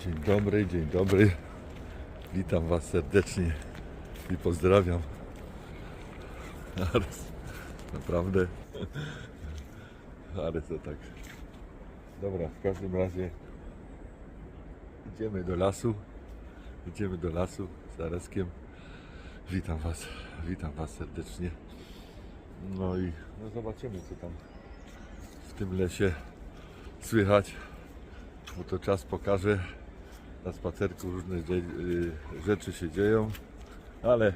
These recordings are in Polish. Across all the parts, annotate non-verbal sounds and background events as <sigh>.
Dzień dobry, dzień dobry. Witam Was serdecznie i pozdrawiam. Naprawdę. Ale to tak. Dobra, w każdym razie idziemy do lasu. Idziemy do lasu z Areskiem. Witam Was, witam Was serdecznie. No i no zobaczymy, co tam w tym lesie słychać, bo to czas pokaże. Na spacerku różne y, rzeczy się dzieją, ale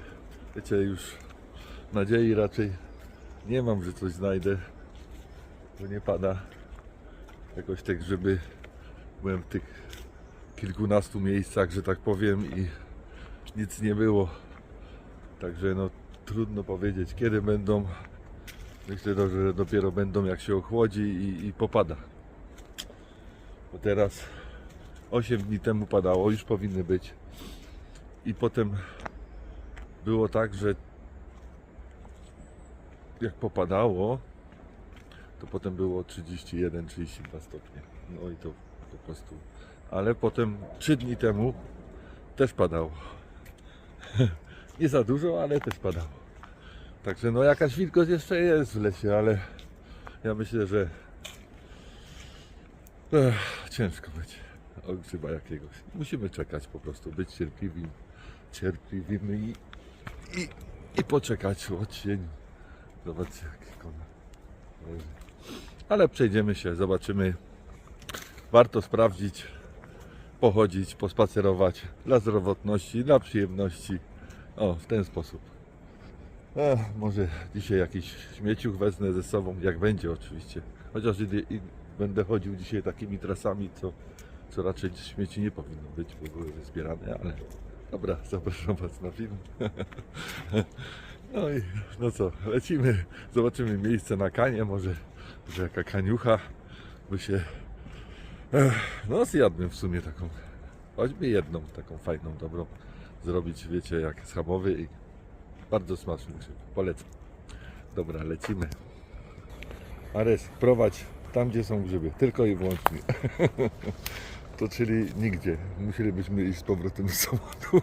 wiecie, już nadziei raczej nie mam, że coś znajdę, bo nie pada. Jakoś te grzyby byłem w tych kilkunastu miejscach, że tak powiem i nic nie było. Także no trudno powiedzieć kiedy będą. Myślę, no, że dopiero będą jak się ochłodzi i, i popada. Bo teraz 8 dni temu padało, już powinny być. I potem było tak, że jak popadało, to potem było 31-32 stopnie. No i to po prostu. Ale potem 3 dni temu też padało. <laughs> Nie za dużo, ale też padało. Także no jakaś wilgoć jeszcze jest w lesie, ale ja myślę, że Ech, ciężko będzie o grzyba jakiegoś. Musimy czekać po prostu, być cierpliwi, cierpliwymi i, i, i poczekać w odcieniu. Zobaczcie jaki konar leży. Ale przejdziemy się, zobaczymy. Warto sprawdzić, pochodzić, pospacerować dla zdrowotności, dla przyjemności. O, w ten sposób. Ech, może dzisiaj jakiś śmieciuch wezmę ze sobą, jak będzie oczywiście. Chociaż i, i będę chodził dzisiaj takimi trasami, co, co raczej śmieci nie powinno być, bo były zbierane, ale dobra, <laughs> zapraszam Was na film. <laughs> No i no co, lecimy, zobaczymy miejsce na kanie, może, może jaka kaniucha by się... No zjadłbym w sumie taką, choćby jedną taką fajną, dobrą zrobić, wiecie, jak schabowy i bardzo smaczny grzyb. Polecam. Dobra, lecimy. Ares, prowadź tam, gdzie są grzyby. Tylko i wyłącznie. <laughs> To czyli nigdzie. Musielibyśmy iść z powrotem do samochodu. <laughs>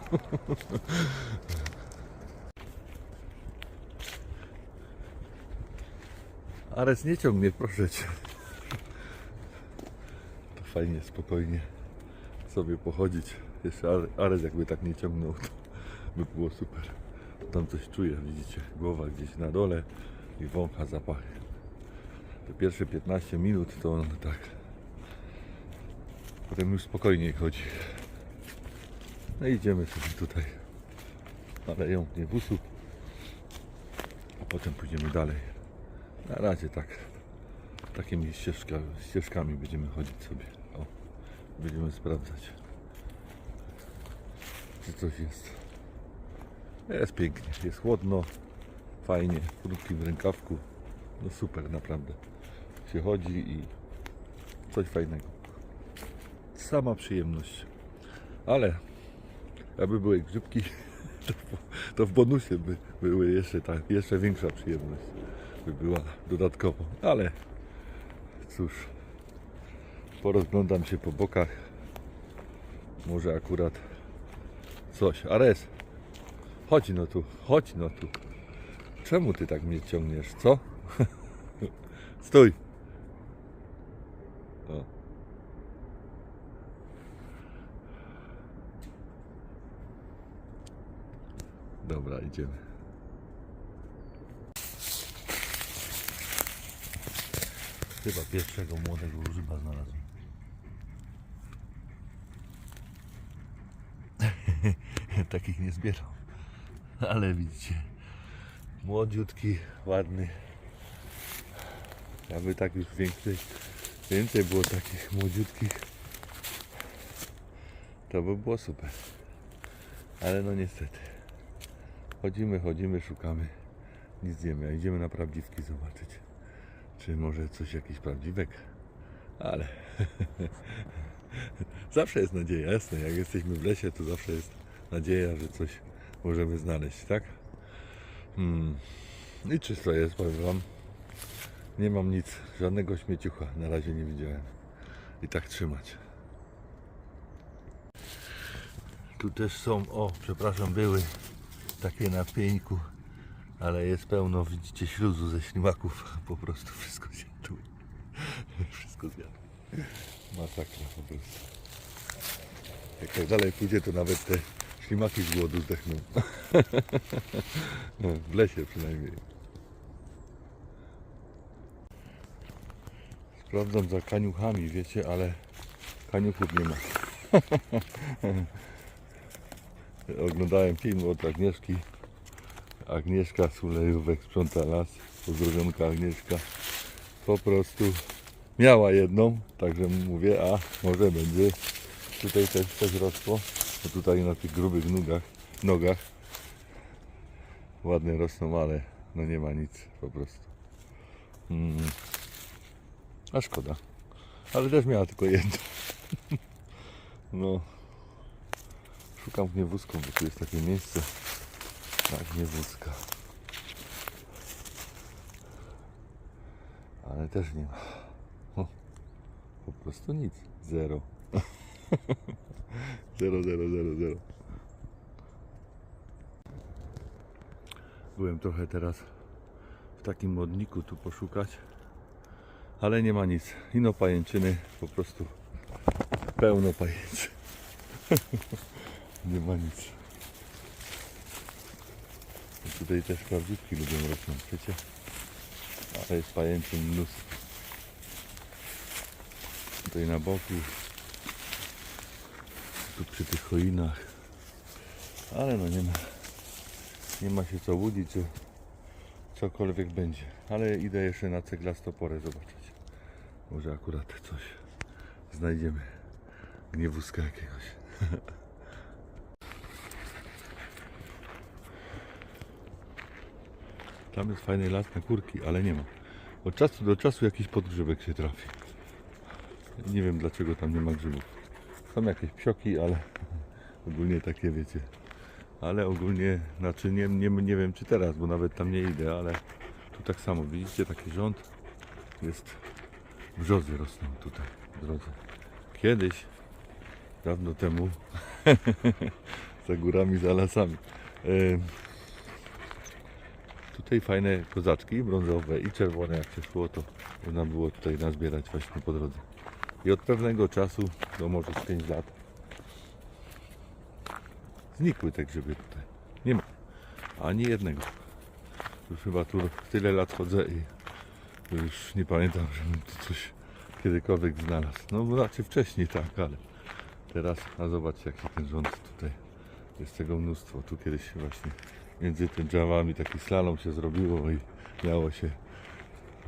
Ares, nie ciągnie, proszę cię. To fajnie, spokojnie sobie pochodzić. Jeszcze Are- Ares jakby tak nie ciągnął, to by było super. Tam coś czuję, widzicie, głowa gdzieś na dole i wącha zapachy. Te pierwsze 15 minut to on tak. Potem już spokojniej chodzi. No idziemy sobie tutaj. Aleją niewusów. A potem pójdziemy dalej. Na razie tak. Takimi ścieżka, ścieżkami będziemy chodzić sobie. O, będziemy sprawdzać. Czy coś jest. Jest pięknie, jest chłodno, fajnie, w krótkim rękawku. No super, naprawdę. Się chodzi i coś fajnego. Sama przyjemność. Ale jakby były grzybki, <laughs> to, w- to w bonusie by były jeszcze, ta, jeszcze większa przyjemność. By była dodatkowo. Ale cóż, porozglądam się po bokach. Może akurat coś. Ares, Chodź no tu, chodź no tu. Czemu ty tak mnie ciągniesz, co? <laughs> Stój. Dobra, idziemy. Chyba pierwszego młodego grzyba znalazłem. <laughs> Takich nie zbieram. Ale widzicie, młodziutki, ładny. Aby tak już więcej, więcej było takich młodziutkich, to by było super. Ale no niestety, chodzimy, chodzimy, szukamy, nic nie ma. Idziemy na prawdziwki zobaczyć, czy może coś, jakiś prawdziwek, ale <laughs> zawsze jest nadzieja, jasne, jak jesteśmy w lesie, to zawsze jest nadzieja, że coś możemy znaleźć, tak? Hmm. I czysto jest, powiem Wam. Nie mam nic, żadnego śmieciucha na razie nie widziałem. I tak trzymać. Tu też są, o przepraszam, były takie na pieńku, ale jest pełno, widzicie, śluzu ze ślimaków. <laughs> Po prostu wszystko tu, <laughs> wszystko zjadło. Masakra po prostu. Jak tak dalej pójdzie, to nawet te ślimaki z głodu zdechną. <laughs> No, w lesie przynajmniej. Sprawdzam za kaniuchami, wiecie, ale kaniuchów nie ma. Oglądałem film od Agnieszki. Agnieszka Sulejówek sprząta las. Pozdrowionka Agnieszka. Po prostu miała jedną, także mówię, a może będzie tutaj też coś rosło. Bo tutaj na tych grubych nogach, nogach ładnie rosną, ale no nie ma nic po prostu. Mm. A szkoda. Ale też miała tylko jedną. <laughs> No. Szukam gniewózką, bo tu jest takie miejsce. Tak, gniewózka. Ale też nie ma. Po prostu nic. Zero. <laughs> zero, zero, zero, zero. Byłem trochę teraz w takim modniku tu poszukać, ale nie ma nic. Ino pajęczyny, po prostu pełno pajęczyn. <laughs> nie ma nic. I tutaj też prawdziwki lubią rosnąć, wiecie? Ale jest pajęczyn mnóstwo. Tutaj na boku, tu przy tych choinach. Ale no nie ma, nie ma się co łudzić, że cokolwiek będzie. Ale idę jeszcze na ceglastoporę zobaczyć. Może akurat coś znajdziemy. Gniewózka jakiegoś. <laughs> Tam jest fajny las na kurki, ale nie ma. Od czasu do czasu jakiś podgrzebek się trafi. Nie wiem dlaczego tam nie ma grzybów. Są jakieś psioki, ale <laughs> ogólnie takie wiecie. Ale ogólnie, znaczy nie, nie, nie wiem czy teraz, bo nawet tam nie idę, ale tu tak samo, widzicie taki rząd jest, brzozy rosną tutaj w drodze. Kiedyś, dawno temu, <laughs> za górami, za lasami. Em, Tutaj fajne kozaczki brązowe i czerwone jak się szło, to można było tutaj nazbierać właśnie po drodze. I od pewnego czasu, no może z 5 lat, znikły te grzyby tutaj. Nie ma. Ani jednego. Już chyba tu tyle lat chodzę i już nie pamiętam, żebym tu coś kiedykolwiek znalazł. No raczej wcześniej tak, ale teraz, a zobaczcie jaki ten rząd tutaj. Jest tego mnóstwo. Tu kiedyś właśnie między tym drzewami taki slalom się zrobiło i miało się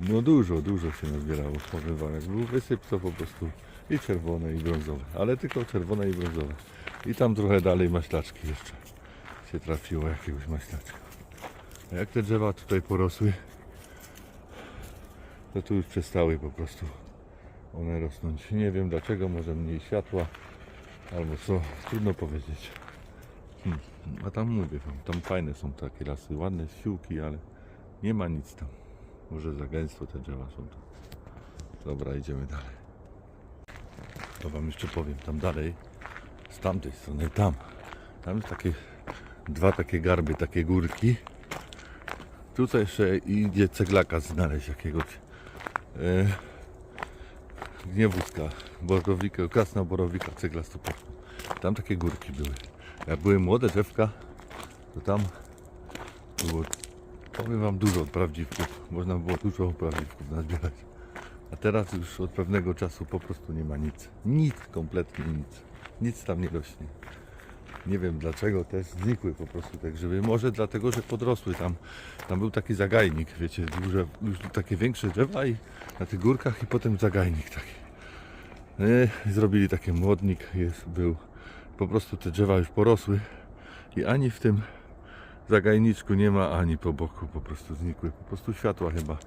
no dużo, dużo się nazbierało. Powiem wam, jak był wysyp, to po prostu i czerwone i brązowe, ale tylko czerwone i brązowe. I tam trochę dalej maślaczki jeszcze się trafiło jakiegoś maślaczka. A jak te drzewa tutaj porosły, to tu już przestały po prostu one rosnąć. Nie wiem dlaczego, może mniej światła albo co, trudno powiedzieć. Hmm. A tam mówię wam, tam fajne są takie lasy, ładne siłki, ale nie ma nic tam. Może za gęsto te drzewa są tam. Dobra, idziemy dalej. To wam jeszcze powiem, tam dalej, z tamtej strony, tam. Tam jest takie, dwa takie garby, takie górki. Tutaj jeszcze idzie ceglaka znaleźć jakiegoś. E, gniewózka, borowika, krasna borowika, ceglastoporna. Tam takie górki były. Jak były młode drzewka, to tam było, powiem wam, dużo prawdziwków. Można było dużo prawdziwków nazbierać. A teraz już od pewnego czasu po prostu nie ma nic. Nic, kompletnie nic. Nic tam nie rośnie. Nie wiem dlaczego też znikły po prostu te grzyby. Może dlatego, że podrosły tam. Tam był taki zagajnik, wiecie, duże, już takie większe drzewa i na tych górkach i potem zagajnik taki. E, Zrobili taki młodnik, jest, był. Po prostu te drzewa już porosły i ani w tym zagajniczku nie ma, ani po boku po prostu znikły. Po prostu światła chyba.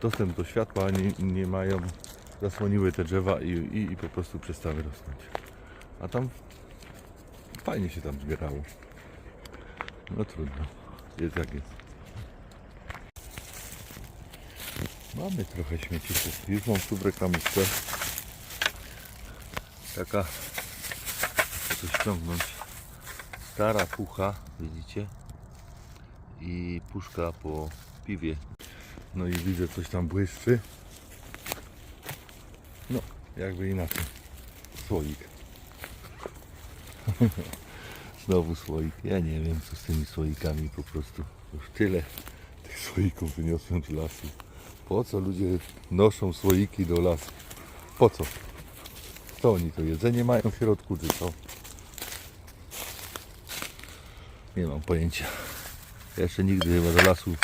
Dostęp do światła nie, nie mają. Zasłoniły te drzewa i, i, i po prostu przestały rosnąć. A tam fajnie się tam zbierało. No trudno. Jest jak jest. Mamy trochę śmieci. Już mam tu w reklamówce. Taka coś ciągnąć. Stara pucha, widzicie? I puszka po piwie. No i widzę coś tam błyszczy. No, jakby inaczej. Słoik. <laughs> Znowu słoik. Ja nie wiem co z tymi słoikami po prostu. Już tyle tych słoików wyniosłem z lasu. Po co ludzie noszą słoiki do lasu? Po co? Co oni to jedzenie mają w środku, czy co? Nie mam pojęcia. Ja jeszcze nigdy chyba do lasu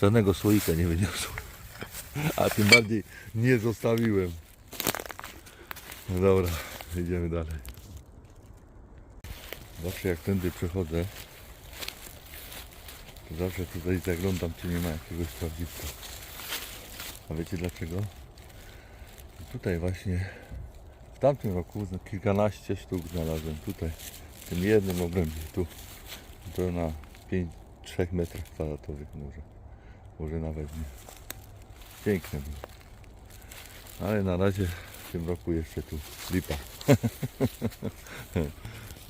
żadnego słoika nie wyniosłem. A tym bardziej nie zostawiłem. No dobra, idziemy dalej. Zawsze jak tędy przechodzę, to zawsze tutaj zaglądam, czy nie ma jakiegoś prawdziwka. A wiecie dlaczego? Tutaj właśnie w tamtym roku kilkanaście sztuk znalazłem tutaj, w tym jednym obrębie tu. To na 5, 3 metrach kwadratowych może. Może nawet nie. Piękne było. Ale na razie w tym roku jeszcze tu lipa. <laughs>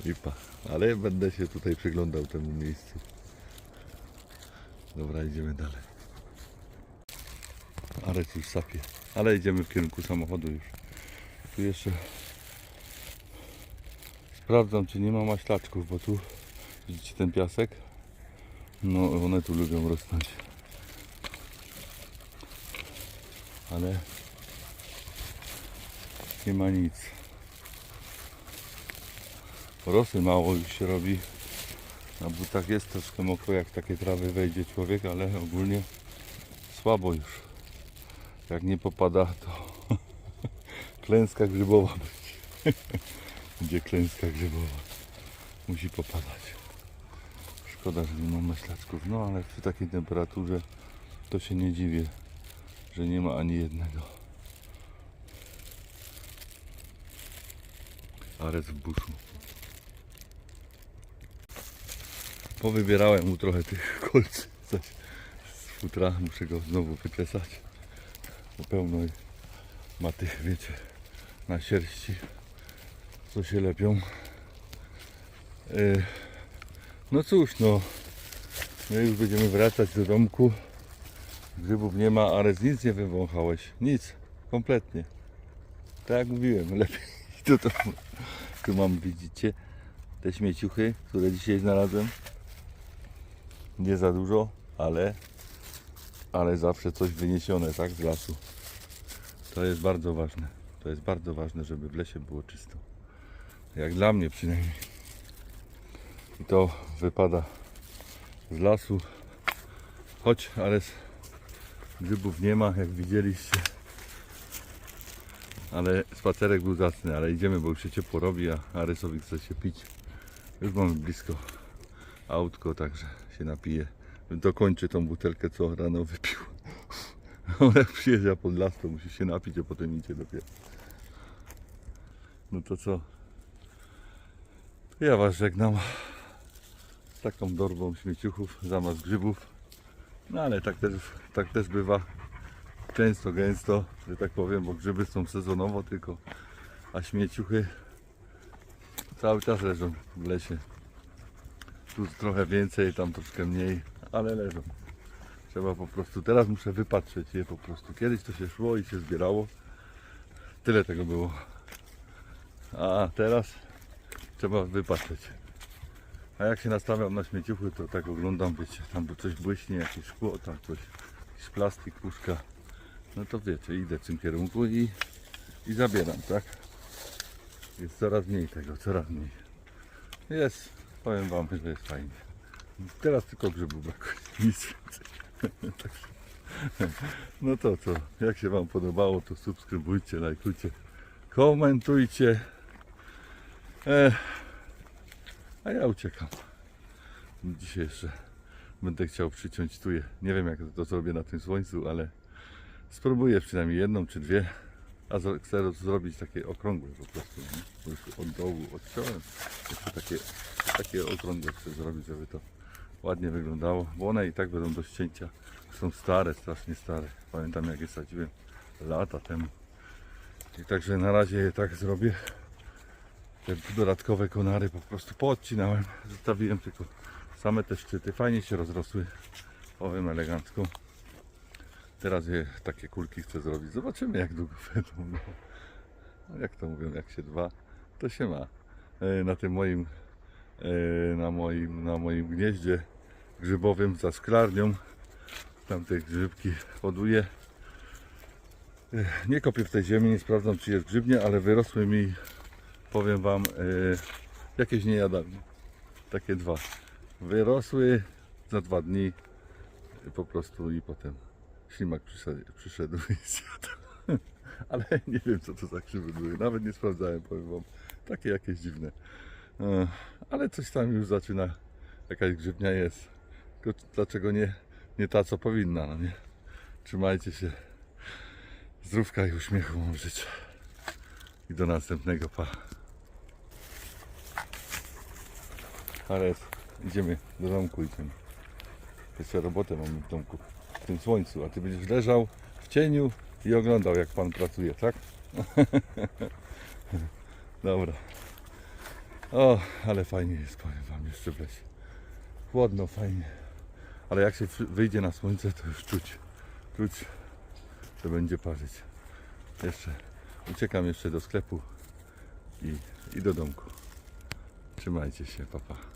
lipa. Ale będę się tutaj przyglądał temu miejscu. Dobra, idziemy dalej. Ale już sapie. Ale idziemy w kierunku samochodu już. Tu jeszcze sprawdzam, czy nie ma maślaczków, bo tu widzicie ten piasek? No, one tu lubią rosnąć. Ale nie ma nic. Rosy mało już się robi. Na butach jest troszkę mokro, jak takie trawy wejdzie człowiek, ale ogólnie słabo już. Jak nie popada, to <laughs> klęska grzybowa będzie. <laughs> Będzie klęska grzybowa. Musi popadać. Szkoda, że nie ma maślaczków. No ale przy takiej temperaturze to się nie dziwię, że nie ma ani jednego. Ares w buszu. Powybierałem mu trochę tych <laughs> kolcy z futra. Muszę go znowu wyczesać. Bo pełno ma tych, wiecie, na sierści, co się lepią. Yy, no cóż, no, my już będziemy wracać do domku. Grzybów nie ma, ale nic nie wywąchałeś. Nic, kompletnie. Tak jak mówiłem, <laughs> lepiej do domu. Tu mam, widzicie, te śmieciuchy, które dzisiaj znalazłem. Nie za dużo, ale, ale zawsze coś wyniesione, tak, z lasu. To jest bardzo ważne. To jest bardzo ważne, żeby w lesie było czysto. Jak dla mnie przynajmniej. I to wypada z lasu. Choć, ale grzybów nie ma, jak widzieliście. Ale spacerek był zacny, ale idziemy, bo już się ciepło robi, a Aresowi chce się pić. Już mamy blisko autko, także się napije. Dokończę tą butelkę, co rano wypił. <laughs> On jak przyjeżdża pod las, to musi się napić, a potem idzie dopiero. No to co? Ja Was żegnam taką dorbą śmieciuchów, zamiast grzybów. No ale tak też, tak też bywa często, gęsto, że tak powiem, bo grzyby są sezonowo tylko, a śmieciuchy cały czas leżą w lesie. Tu trochę więcej, tam troszkę mniej, ale leżą. Trzeba po prostu, teraz muszę wypatrzeć je po prostu. Kiedyś to się szło i się zbierało. Tyle tego było. A teraz trzeba wypatrzeć. A jak się nastawiam na śmieciuchy, to tak oglądam, wiecie, tam coś błyśnie, jakieś szkło, tam coś, jakiś plastik, puszka. No to wiecie, idę w tym kierunku i, i zabieram, tak? Jest coraz mniej tego, coraz mniej. Jest, powiem Wam, że jest fajnie. Teraz tylko grzybów brakuje, <laughs> nic więcej. No to co, jak się Wam podobało, to subskrybujcie, lajkujcie, komentujcie. E, a ja uciekam. Dzisiaj jeszcze będę chciał przyciąć tuje. Nie wiem jak to zrobię na tym słońcu, ale spróbuję przynajmniej jedną czy dwie. A chcę zrobić takie okrągłe po prostu. Nie? Bo już od dołu odciąłem. Jeszcze takie, takie okrągłe chcę zrobić, żeby to ładnie wyglądało. Bo one i tak będą do ścięcia. Są stare, strasznie stare. Pamiętam jak je sadziłem lata temu. I także na razie je tak zrobię. Te dodatkowe konary po prostu poodcinałem. Zostawiłem tylko same te szczyty. Fajnie się rozrosły. Powiem elegancko. Teraz je takie kulki chcę zrobić. Zobaczymy jak długo <laughs> będą. No. No jak to mówią, jak się dwa, to się ma. E, Na tym moim, e, na moim, na moim gnieździe grzybowym za szklarnią. Tam te grzybki hoduję. E, Nie kopię w tej ziemi, nie sprawdzam czy jest grzybnie, ale wyrosły mi, powiem Wam, e, jakieś niejadalne. Takie dwa. Wyrosły za dwa dni po prostu i potem ślimak przyszedł, i <laughs> zjadł. Ale nie wiem co to za grzyby były. Nawet nie sprawdzałem, powiem Wam. Takie jakieś dziwne. E, Ale coś tam już zaczyna, jakaś grzybnia jest. Tylko dlaczego nie, nie ta co powinna, no nie? Trzymajcie się. Zdrówka i uśmiechu wam życzę. I do następnego, pa. Ale idziemy do domku, idziemy. Jeszcze robotę mamy w domku, w tym słońcu, a ty będziesz leżał w cieniu i oglądał jak pan pracuje, tak? <laughs> Dobra. O, ale fajnie jest, powiem wam, jeszcze w lesie. Chłodno, fajnie. Ale jak się wyjdzie na słońce, to już czuć, czuć, że będzie parzyć. Jeszcze uciekam jeszcze do sklepu i, i do domku. Trzymajcie się, papa. Pa.